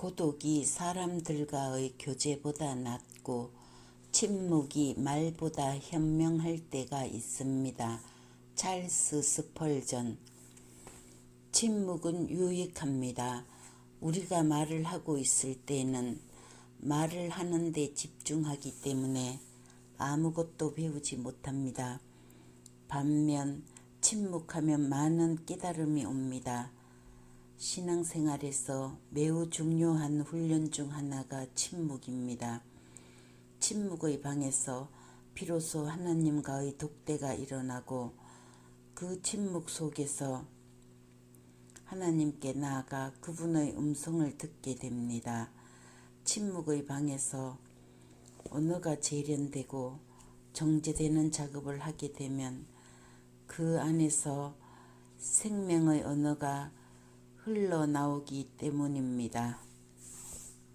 고독이 사람들과의 교제보다 낫고 침묵이 말보다 현명할 때가 있습니다. 찰스 스펄전 침묵은 유익합니다. 우리가 말을 하고 있을 때는 말을 하는데 집중하기 때문에 아무것도 배우지 못합니다. 반면 침묵하면 많은 깨달음이 옵니다. 신앙생활에서 매우 중요한 훈련 중 하나가 침묵입니다. 침묵의 방에서 비로소 하나님과의 독대가 일어나고 그 침묵 속에서 하나님께 나아가 그분의 음성을 듣게 됩니다. 침묵의 방에서 언어가 재련되고 정제되는 작업을 하게 되면 그 안에서 생명의 언어가 흘러나오기 때문입니다.